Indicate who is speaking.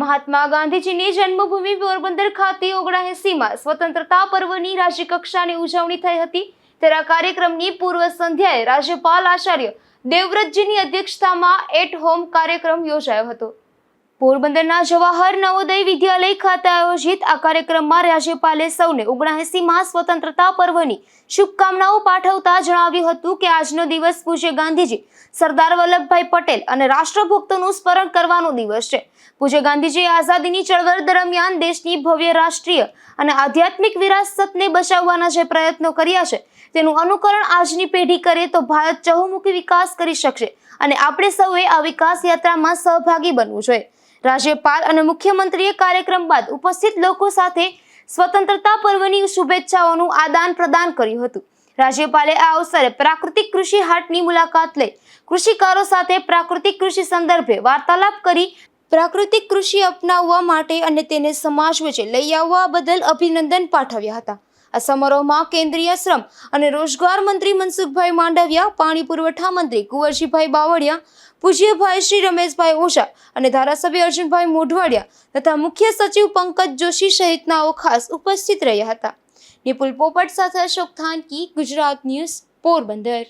Speaker 1: મહાત્મા ગાંધીજીની જન્મભૂમિ પોરબંદર ખાતે ઓગણએસીમાં સ્વતંત્રતા પર્વની રાજ્યકક્ષાની ઉજવણી થઈ હતી. આ કાર્યક્રમની પૂર્વ સંધ્યાએ રાજ્યપાલ આચાર્ય દેવવ્રતજીની અધ્યક્ષતામાં એટ હોમ કાર્યક્રમ યોજાયો હતો. પોરબંદરના જવાહર નવોદય વિદ્યાલય ખાતે આયોજિત આ કાર્યક્રમમાં રાજ્યપાલે સૌને ઓગણએસીમાં સ્વતંત્રતા પર્વની શુભકામનાઓ પાઠવતા જણાવ્યું હતું કે આજનો દિવસ પૂજ્ય ગાંધીજી સરદાર વલ્લભભાઈ પટેલ અને રાષ્ટ્રભક્તોનું સ્મરણ કરવાનો દિવસ છે. પૂજ્ય ગાંધીજીએ આઝાદીની ચળવળ દરમિયાન દેશની ભવ્ય રાષ્ટ્રીય અને આધ્યાત્મિક વિરાસતને બચાવવાના જે પ્રયત્નો કર્યા છે, તેનું અનુકરણ આજની પેઢી કરે તો ભારત ચહુમુખી વિકાસ કરી શકશે અને આપણે સૌએ આ વિકાસ યાત્રામાં સહભાગી બનવું જોઈએ. રાજ્યપાલ અને મુખ્યમંત્રીએ કાર્યક્રમ બાદ ઉપસ્થિત લોકો સાથે સ્વતંત્રતા પર્વની શુભેચ્છાઓનું આદાન પ્રદાન કર્યું હતું. રાજ્યપાલે આ અવસરે પ્રાકૃતિક કૃષિ હાટની મુલાકાત લઈ કૃષિકારો સાથે પ્રાકૃતિક કૃષિ સંદર્ભે વાર્તાલાપ કરી પ્રાકૃતિક કૃષિ અપનાવવા માટે અને તેને સમાજ વચ્ચે લઈ આવવા બદલ અભિનંદન પાઠવ્યા હતા. આ સમારોહમાં કેન્દ્રીય શ્રમ અને રોજગાર મંત્રી મનસુખભાઈ માંડવિયા, પાણી પુરવઠા મંત્રી કુંવરજીભાઈ બાવળિયા, પૂજ્યભાઈ શ્રી રમેશભાઈ ઓઝા અને ધારાસભ્ય અર્જુનભાઈ મોઢવાડિયા તથા મુખ્ય સચિવ પંકજ જોશી સહિતનાઓ ખાસ ઉપસ્થિત રહ્યા હતા. નિપુલ પોપટ સાથે અશોક થાનકી, ગુજરાત ન્યૂઝ પોરબંદર.